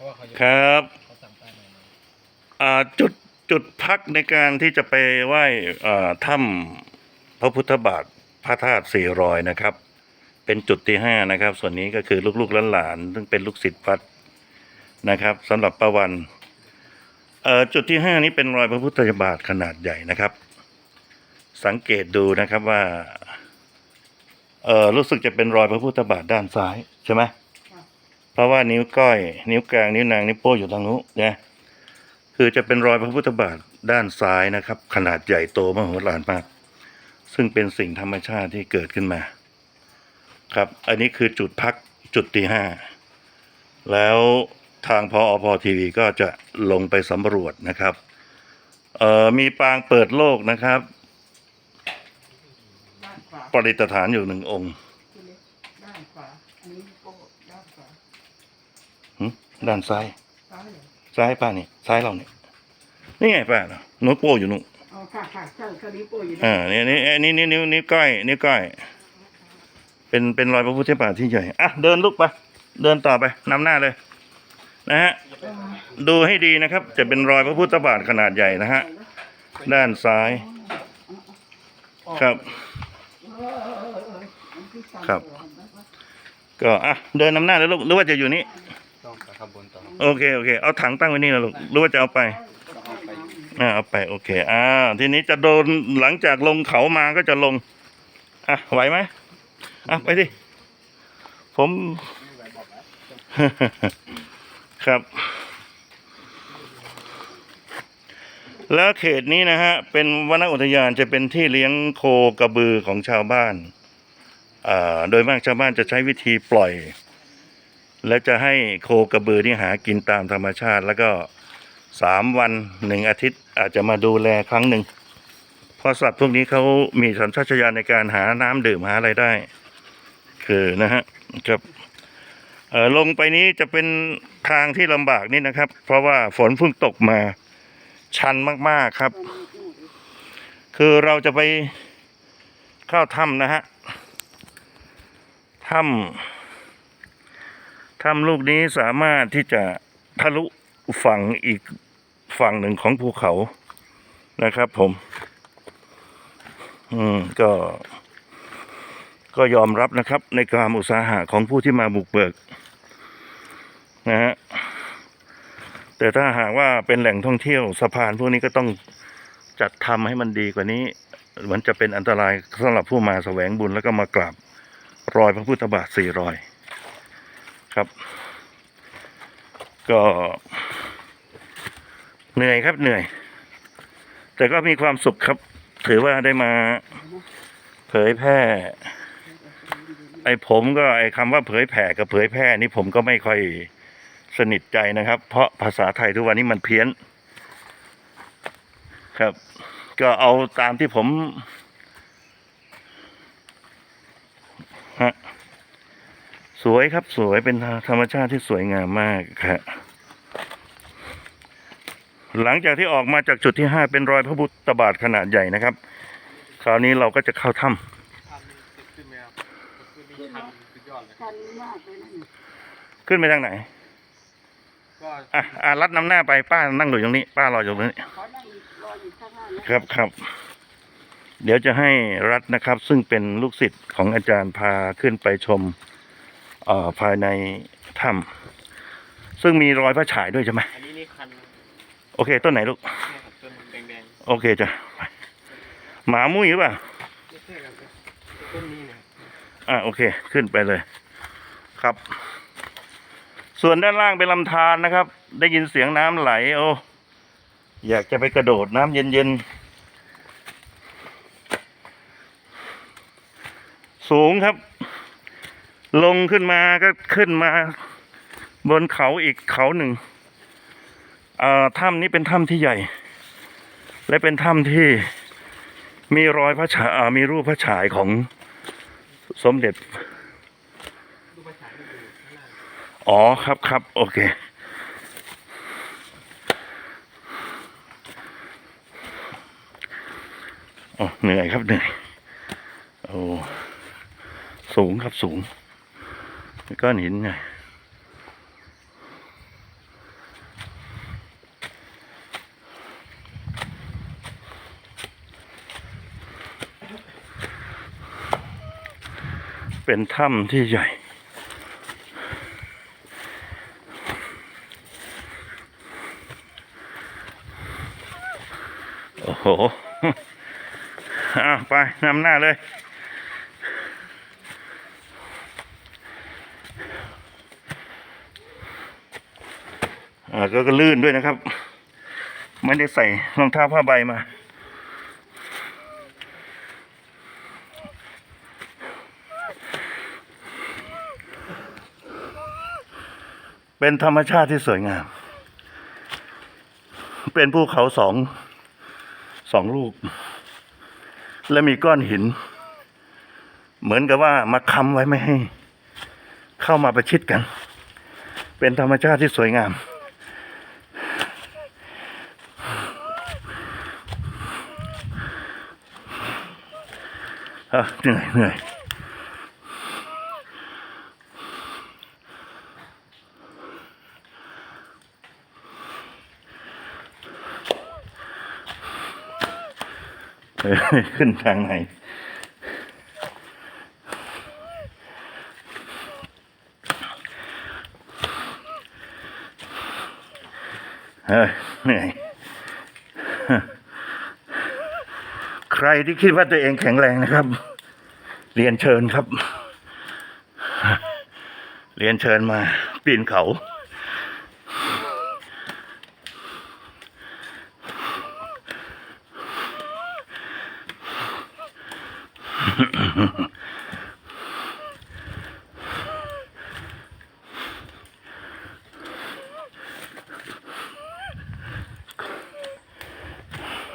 ราะว่าเขายังครับ เขาสั่งป้ายใหม่มาอ่าจุดจุดพักในการที่จะไปไหว้อ่าถ้ำพระพุทธบาทพระธาตุสี่รอยนะครับ เป็นจุดที่ห้านะครับ ส่วนนี้ก็คือลูกๆหลานๆซึ่งเป็นลูกศิษย์วัดนะครับสำหรับประวันเอ่อจุดที่ห้านี้เป็นรอยพระพุทธบาทขนาดใหญ่นะครับ สังเกตดูนะครับว่าเออรู้สึกจะเป็นรอยพระพุทธบาทด้านซ้ายใช่ไหม เพราะว่านิ้วก้อย นิ้วกลางนิ้วนางนิ้วโป้อยู่ทางนู้นนะคือจะเป็นรอยพระพุทธบาทด้านซ้ายนะครับ ขนาดใหญ่โตมโหฬารมาก ซึ่งเป็นสิ่งธรรมชาติที่เกิดขึ้นมา ครับ อันนี้คือจุดพักจุดที่ห้าแล้วทางพออพอทีวีก็จะลงไปสำรวจนะครับเอ่อมีปางเปิดโลกนะครับ ประดิษฐานอยู่หนึ่งองค์ คือเล็กด้านขวา อันนี้โป้ด้านขวา หึ ด้านซ้ายซ้ายเหรอซ้ายป้านี่ ซ้ายเรานี่นี่ไงป้าเนาะนิ้วโป้งอยู่นู่นอ๋อค่ะค่ะใช่ค่ะนิ้วโป้อยู่อ่านี่นี่อันนี้นิ้วนิ้วนิ้วก้อยนิ้วก้อย เป็นเป็นรอยพระพุทธบาทที่ใหญ่อะเดินลุกไปเดินต่อไปนำหน้าเลย นะฮะดูให้ดีนะครับ จะเป็นรอยพระพุทธบาทขนาดใหญ่นะฮะด้านซ้าย ครับ ครับ ก็อะเดินนำหน้าเลยลูกหรือว่าจะอยู่นี่ ต้องไปขบวนต่อโอเคโอเค เอาถังตั้งไว้นี่นะลูกหรือว่าจะเอาไปต้องเอาไปอ่าเอาไปโอเคอ่าทีนี้จะโดนหลังจากลงเขามาก็จะลงอะไหวไหมอะไปดิผมครับ แล้วเขตนี้นะฮะ เป็นวนอุทยานจะเป็นที่เลี้ยงโคกระบือของชาวบ้านอ่าโดยมากชาวบ้านจะใช้วิธีปล่อย และจะให้โคกระบือที่หากินตามธรรมชาติแล้วก็สามวันหนึ่งอาทิตย์อาจจะมาดูแลครั้งหนึ่งเพราะสัตว์พวกนี้เขามีสัญชาตญาณในการหาน้ำดื่มหาอะไรได้ คือนะฮะครับเออลงไปนี้จะเป็นทางที่ลำบากนี่นะครับ เพราะว่าฝนเพิ่งตกมาชันมากๆครับ คือเราจะไปเข้าถ้ำนะฮะถ้ำ ถ้ำลูกนี้สามารถที่จะทะลุฝั่งอีกฝั่งหนึ่งของภูเขานะครับผม อืมก็ ก็ยอมรับนะครับ ในความอุตสาหะของผู้ที่มาบุกเบิกนะฮะแต่ถ้าหากว่าเป็นแหล่งท่องเที่ยวสะพานพวกนี้ก็ต้องจัดทำให้มันดีกว่านี้เหมือนจะเป็นอันตรายสำหรับผู้มาแสวงบุญแล้วก็มากราบรอยพระพุทธบาทสี่รอย ครับ ก็ เหนื่อยครับเหนื่อย แต่ก็มีความสุขครับ ถือว่าได้มา เผยแพร่ ไอ้ผมก็ไอ้คำว่าเผยแผ่กับเผยแพร่นี่ผมก็ไม่ค่อยสนิทใจนะครับ เพราะภาษาไทยทุกวันนี้มันเพี้ยน ครับ ก็เอาตามที่ผมฮะ สวยครับสวยเป็นธรรมชาติที่สวยงามมากครับหลังจากที่ออกมาจากจุดที่ห้าเป็นรอยพระพุทธบาทขนาดใหญ่นะครับ คราวนี้เราก็จะเข้าถ้ำทำติดขึ้นไหมครับคือมีชันสุดยอดเลยชันมากเลยนะนี่ขึ้นไปทางไหนก็อะอะรัดนำหน้าไปป้านั่งอยู่ตรงนี้ ป้ารออยู่ตรงนี้ขอนั่งอีกรออยู่ข้างหน้านะครับครับ เดี๋ยวจะให้รัฐนะครับ ซึ่งเป็นลูกศิษย์ของอาจารย์พาขึ้นไปชมเอ่อภายในถ้ำซึ่งมีรอยพระฉายด้วยใช่ไหมอันนี้นี่คันโอเค ต้นไหนลูกเนี่ยครับต้นแดงโอเคจ้ะไปหมามุ้ยหรือเปล่าๆไม่ใช่ครับต้นนี้เนี่ยอะโอเค ขึ้นไปเลย ครับ ส่วนด้านล่างเป็นลำธารนะครับ ได้ยินเสียงน้ำไหล โอ้อยากจะไปกระโดดน้ำเย็นๆ สูงครับ ลงขึ้นมาก็ขึ้นมาบนเขาอีกเขาหนึ่งถ้ำนี้เป็นถ้ำที่ใหญ่ และเป็นถ้ำที่มีรอยพระฉายมีรูปพระฉายของสมเด็จ อ๋อครับครับโอเคโอ้เหนื่อยครับเหนื่อย โอ้ สูงครับสูง ก้อนหินไงเป็นถ้ำที่ใหญ่โอ้โหอไปนำหน้าเลย อ่าก็ก็ลื่นด้วยนะครับ ไม่ได้ใส่รองเท้าผ้าใบมา เป็นธรรมชาติที่สวยงาม เป็นภูเขาสองสองลูก และมีก้อนหิน เหมือนกับว่ามาค้ำไว้ไม่ให้ เข้ามาประชิดกัน เป็นธรรมชาติที่สวยงาม อะเหนื่อยเหนื่อยเอ้ยขึ้นทางไหนเฮ้ยเหนื่อย ใคร ที่คิดว่าตัวเองแข็งแรงนะครับ เรียนเชิญครับ เรียนเชิญมา ปีนเขา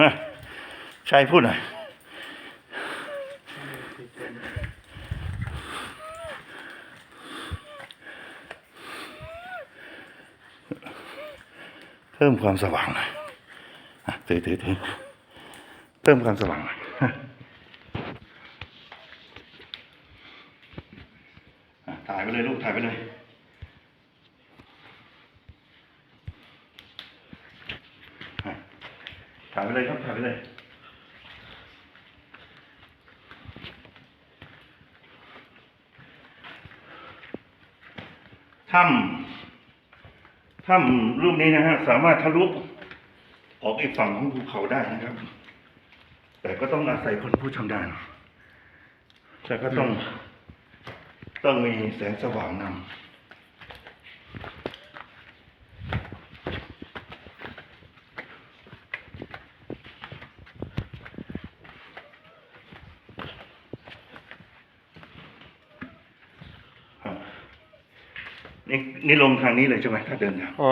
ฮะชัยพูดหน่อย พิ่มความสว่างหน่อยถือถือถือเพิ่มความสว่างหน่อยถ่ายไปเลยลูกถ่ายไปเลยถ่ายไปเลยครับถ่ายไปเลยถ้ำ ถ้ำรูปนี้นะฮะสามารถทะลุออกอีกฝั่งของภูเขาได้นะครับ แต่ก็ต้องอาศัยคนผู้ชำนาญแต่ก็ต้องต้องมีแสงสว่างนำครับ นี่นี่ลงทางนี้เลยใช่ไหมถ้าเดินทางอ๋อ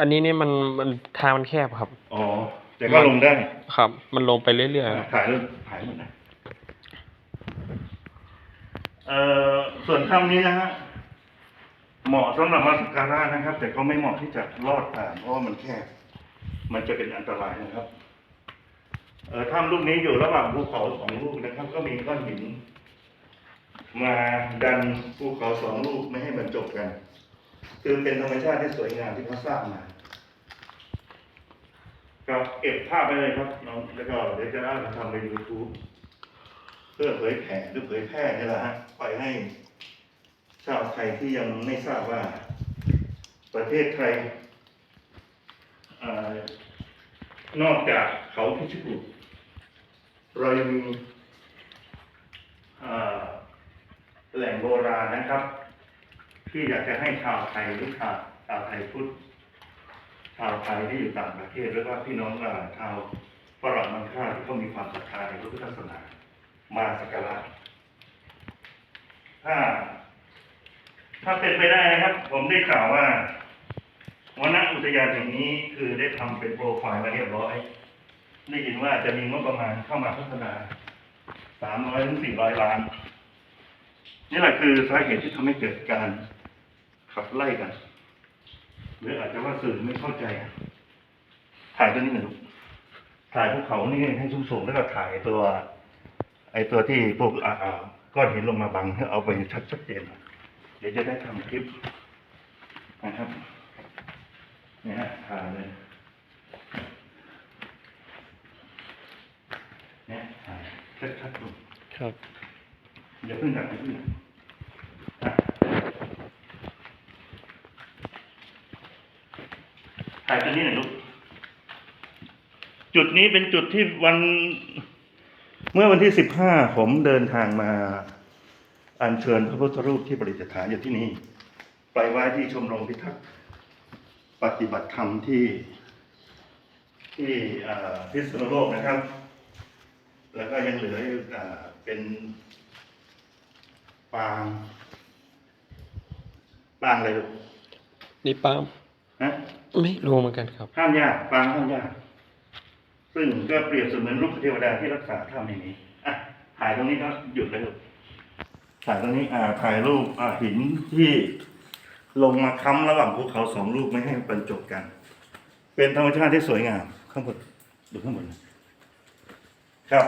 อันนี้นี่มันมันทางมันแคบครับ อ๋อ แต่ก็ลงได้ครับ มันลงไปเรื่อยๆครับ ถ่ายรูปถ่ายหมดนะเอ่อส่วนถ้ำนี้นะฮะเหมาะสำหรับมาสักการะนะครับ แต่ก็ไม่เหมาะที่จะลอดผ่านเพราะว่ามันแคบมันจะเป็นอันตรายนะครับ เอ่อถ้ำลูกนี้อยู่ระหว่างภูเขาสองลูกนะครับ ก็มีก้อนหิน มาดันภูเขาสองลูกไม่ให้บรรจบกัน คือเป็นธรรมชาติที่สวยงามที่เขาสร้างมาครับเก็บภาพไปเลยครับน้องแล้วก็เดี๋ยวจะเอาไปทำใน YouTube เพื่อเผยแผ่หรือเผยแพร่นี่แหละฮะไปให้ชาวไทยที่ยังไม่ทราบว่า ประเทศไทยอนอกจากเขาพิชิตบุตรเรายังมีแหล่งโบราณนะครับ ที่อยากจะให้ชาวไทยหรือชาวชาวไทยพุทธชาวไทยที่อยู่ต่างประเทศแล้วก็พี่น้องเอ่อชาวฝรั่งมังค่าที่เขามีความศรัทธาในพระพุทธศาสนามาสักการะถ้า ถ้าเป็นไปได้นะครับ ผมได้กล่าวว่าวันอุทยานแห่งนี้คือได้ทำเป็นโปรไฟล์มาเรียบร้อยได้ยินว่าจะมีงบประมาณเข้ามาพัฒนาสามร้อยถึงสี่ร้อยล้าน นี่แหละคือสาเหตุที่ทำให้เกิดการ ขับไล่กันหรืออาจจะว่าสื่อไม่เข้าใจ ถ่ายตัวนี้หนึ่งลูกถ่ายภูเขานี่ให้สูงๆแล้วก็ถ่ายตัว ไอตัวที่พวกอ่าอ่าก้อนหินลงมาบังให้เอาไปชัดชัดเจนเดี๋ยวจะได้ทำคลิปนะครับเนี่ยฮะถ่ายเลยเนี่ยถ่ายชัดๆดูครับอย่าเพิ่งดับอย่าเพิ่งดับ ถ่ายตรงนี้หน่อยลูก จุดนี้เป็นจุดที่วัน เมื่อวันที่สิบห้าผมเดินทางมา อัญเชิญพระพุทธรูปที่ประดิษฐานอยู่ที่นี่ ไปไว้ที่ชมรมพิทักษ์ปฏิบัติธรรมที่ ที่พิษณุโลกนะครับ แล้วก็ยังเหลืออเป็นปาง ปางอะไรลูกนี่ป้า ฮะไม่รู้เหมือนกันครับ ห้ามยากปางห้ามยาก ซึ่งก็เปรียบเสมือนลูกเทวดาที่รักษาถ้ำแห่งนี้อะถ่ายตรงนี้ก็หยุดเลยลูกถ่ายตรงนี้ อ่า ถ่ายรูปอ่าหินที่ลงมาค้ำระหว่างภูเขาสองลูกไม่ให้บรรจบกัน เป็นธรรมชาติที่สวยงาม ข้างบนดูข้างบนครับ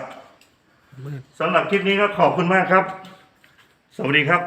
มืดสำหรับคลิปนี้ก็ขอบคุณมากครับ สวัสดีครับ